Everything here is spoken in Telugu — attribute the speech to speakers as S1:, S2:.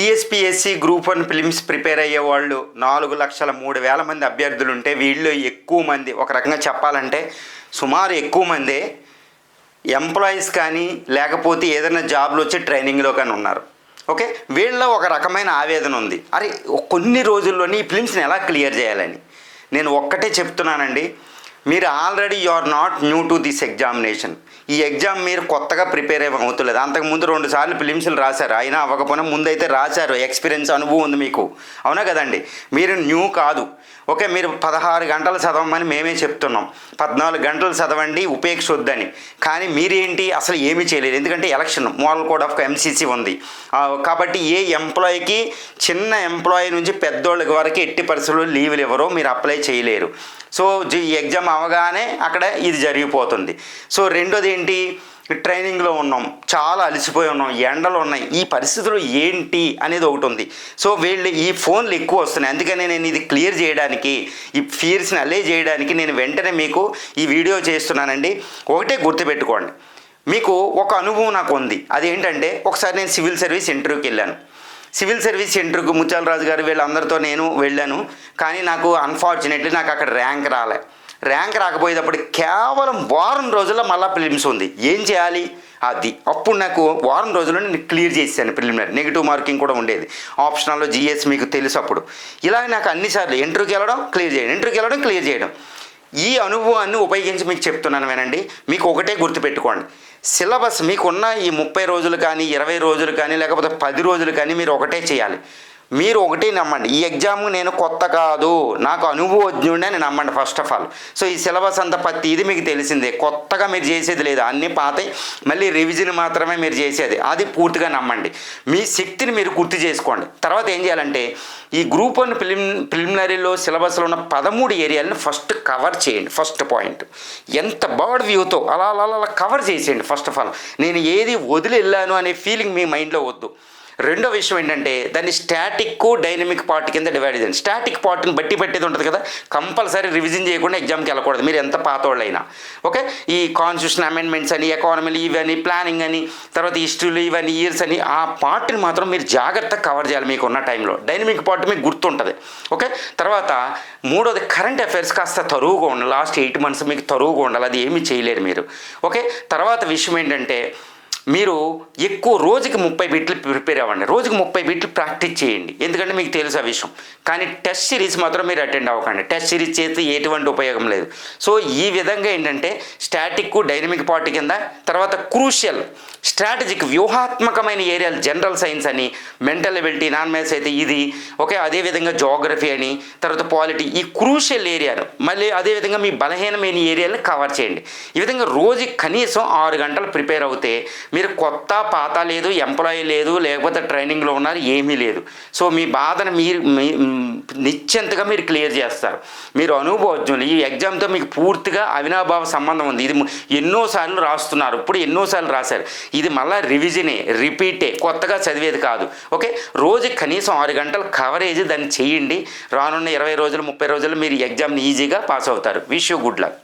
S1: TSPSC group one prelims prepare అయ్యే వాళ్ళు నాలుగు లక్షల మూడు వేల మంది అభ్యర్థులు ఉంటే వీళ్ళు ఎక్కువ మంది. ఒక రకంగా చెప్పాలంటే సుమారు ఎక్కువ మంది ఎంప్లాయీస్ కానీ లేకపోతే ఏదైనా జాబ్లు వచ్చి ట్రైనింగ్లో కానీ ఉన్నారు. ఓకే? వీళ్ళలో ఒక రకమైన ఆవేదన ఉంది. అరే కొన్ని రోజుల్లోనే ఈ ఫిలిమ్స్ని ఎలా క్లియర్ చేయాలని? నేను ఒక్కటే చెప్తున్నానండి. మీరు already you are not new to this examination ఈ ఎగ్జామ్ మీరు కొత్తగా ప్రిపేర్ అయ్యి అవుతులేదు. అంతకుముందు రెండు సార్లు ఫిలిమ్స్లు రాశారు. అయినా అవ్వకపోయినా ముందైతే రాశారు. ఎక్స్పీరియన్స్ అనుభవం ఉంది మీకు. అవునా కదండి? మీరు న్యూ కాదు. ఓకే మీరు పదహారు గంటలు చదవమని మేమే చెప్తున్నాం. పద్నాలుగు గంటలు చదవండి ఉపేక్ష వద్దని. కానీ మీరేంటి? అసలు ఏమీ చేయలేరు. ఎందుకంటే election model code of MCC ఉంది. కాబట్టి ఏ ఎంప్లాయీకి చిన్న ఎంప్లాయీ నుంచి పెద్దోళ్ళకి వరకు ఎట్టి పరిస్థితుల్లో లీవ్లు ఇవ్వరో మీరు అప్లై చేయలేరు. సో ఈ ఎగ్జామ్ అవగానే అక్కడ ఇది జరిగిపోతుంది. సో రెండోది ఏంటి ట్రైనింగ్లో ఉన్నాం. చాలా అలసిపోయి ఉన్నాం. ఎండలు ఉన్నాయి. ఈ పరిస్థితులు ఏంటి అనేది ఒకటి ఉంది. సో వీళ్ళు ఈ ఫోన్లు ఎక్కువ వస్తున్నాయి. అందుకని నేను ఇది క్లియర్ చేయడానికి ఈ ఫీర్స్ని అలే చేయడానికి నేను వెంటనే మీకు ఈ వీడియో చేస్తున్నానండి. ఒకటే గుర్తుపెట్టుకోండి. మీకు ఒక అనుభవం నాకు ఉంది. అదేంటంటే ఒకసారి నేను సివిల్ సర్వీస్ ఇంటర్వ్యూకి వెళ్ళాను. సివిల్ సర్వీస్ సెంటర్కు ముత్యాల రాజు గారు వీళ్ళందరితో నేను వెళ్ళాను. కానీ నాకు అన్ఫార్చునేట్లీ నాకు అక్కడ ర్యాంక్ రాలే. ర్యాంక్ రాకపోయేటప్పుడు కేవలం వారం రోజుల్లో మళ్ళీ ఫిలిమ్స్ ఉంది. ఏం చేయాలి? అది. అప్పుడు నాకు వారం రోజుల్లో నేను క్లియర్ చేశాను ప్రిలిమినరీ. నెగిటివ్ మార్కింగ్ కూడా ఉండేది. ఆప్షనల్లో జిఎస్ మీకు తెలుసు అప్పుడు. ఇలా నాకు అన్నిసార్లు ఇంటర్వ్యూకి వెళ్ళడం క్లియర్ చేయడం. ఇంటర్వ్యూకి వెళ్ళడం క్లియర్ చేయడం. ఈ అనుభవాన్ని ఉపయోగించి మీకు చెప్తున్నాను వినండి. మీకు ఒకటే గుర్తుపెట్టుకోండి. సిలబస్ మీకున్న ఈ ముప్పై రోజులు కానీ ఇరవై రోజులు కానీ లేకపోతే పది రోజులు కానీ మీరు ఒకటే చేయాలి. మీరు ఒకటే నమ్మండి. ఈ ఎగ్జామ్ నేను కొత్త కాదు. నాకు అనుభవజ్ఞుడి అని నమ్మండి ఫస్ట్ ఆఫ్ ఆల్ సో ఈ సిలబస్ అంతా ప్రతి ఇది మీకు తెలిసిందే. కొత్తగా మీరు చేసేది లేదు. అన్నీ పాతయి. మళ్ళీ రివిజన్ మాత్రమే మీరు చేసేది. అది పూర్తిగా నమ్మండి. మీ శక్తిని మీరు గుర్తు చేసుకోండి. తర్వాత ఏం చేయాలంటే ఈ గ్రూప్ వన్ ప్రిలిమ్ ప్రిలిమినరీలో సిలబస్లో ఉన్న పదమూడు ఏరియాలను ఫస్ట్ కవర్ చేయండి. ఫస్ట్ పాయింట్ ఎంత బర్డ్ వ్యూతో అలా అలా అలా కవర్ చేసేయండి ఫస్ట్ ఆఫ్ ఆల్ నేను ఏది వదిలి వెళ్ళాను అనే ఫీలింగ్ మీ మైండ్లో వద్దు. రెండో విషయం ఏంటంటే దాన్ని స్టాటిక్ డైనమిక్ పార్ట్ కింద డివైడ్ చేయండి. స్టాటిక్ పార్ట్ని బట్టి పెట్టేది ఉంటుంది కదా కంపల్సరీ రివిజన్ చేయకుండా ఎగ్జామ్కి వెళ్ళకూడదు మీరు ఎంత పాతోళ్ళైనా. ఓకే? ఈ కాన్స్టిట్యూషన్ అమెండ్మెంట్స్ అని ఎకానమీలు ఇవని ప్లానింగ్ అని తర్వాత హిస్టరీలు ఇవన్నీ ఇయర్స్ అని ఆ పార్ట్ని మాత్రం మీరు జాగ్రత్తగా కవర్ చేయాలి మీకు ఉన్న టైంలో. డైనమిక్ పార్ట్ మీకు గుర్తుంటుంది. ఓకే? తర్వాత మూడోది కరెంట్ అఫైర్స్ కాస్త తరువుగా ఉండాలి. లాస్ట్ ఎయిట్ మంత్స్ మీకు తరువుగా ఉండాలి. అది ఏమీ చేయలేరు మీరు. ఓకే? తర్వాత విషయం ఏంటంటే మీరు ఎక్కువ రోజుకి ముప్పై బిట్లు ప్రిపేర్ అవ్వండి. రోజుకి ముప్పై బిట్లు ప్రాక్టీస్ చేయండి. ఎందుకంటే మీకు తెలుసు ఆ విషయం. కానీ టెస్ట్ సిరీస్ మాత్రం మీరు అటెండ్ అవ్వకండి. టెస్ట్ సిరీస్ చేస్తే ఎటువంటి ఉపయోగం లేదు. సో ఈ విధంగా ఏంటంటే స్టాటిక్ డైనమిక్ పార్ట్ కింద తర్వాత క్రూషియల్ స్ట్రాటజిక్ వ్యూహాత్మకమైన ఏరియాలు జనరల్ సైన్స్ అని మెంటల్ ఎబిలిటీ నాన్ మ్యాథ్స్ అయితే ఇది ఓకే అదేవిధంగా జోగ్రఫీ అని తర్వాత పాలిటీ ఈ క్రూషియల్ ఏరియాలు మళ్ళీ అదేవిధంగా మీ బలహీనమైన ఏరియాలను కవర్ చేయండి. ఈ విధంగా రోజుకి కనీసం ఆరు గంటలు ప్రిపేర్ అవుతే మీరు కొత్త పాత లేదు ఎంప్లాయీ లేదు లేకపోతే ట్రైనింగ్లో ఉన్నారు ఏమీ లేదు. సో మీ బాధను మీరు మీ- నిశ్చింతగా మీరు క్లియర్ చేస్తారు. మీరు అనుభవజ్ఞులు. ఈ ఎగ్జామ్తో మీకు పూర్తిగా అవినాభావ సంబంధం ఉంది. ఇది ఎన్నోసార్లు రాస్తున్నారు. ఇప్పుడు ఎన్నోసార్లు రాశారు. ఇది మళ్ళీ రివిజనే రిపీటే కొత్తగా చదివేది కాదు. ఓకే? రోజు కనీసం ఆరు గంటల కవరేజ్ దాన్ని చేయండి. రానున్న ఇరవై రోజులు ముప్పై రోజులు మీరు ఎగ్జామ్ని ఈజీగా పాస్ అవుతారు. Wish you good luck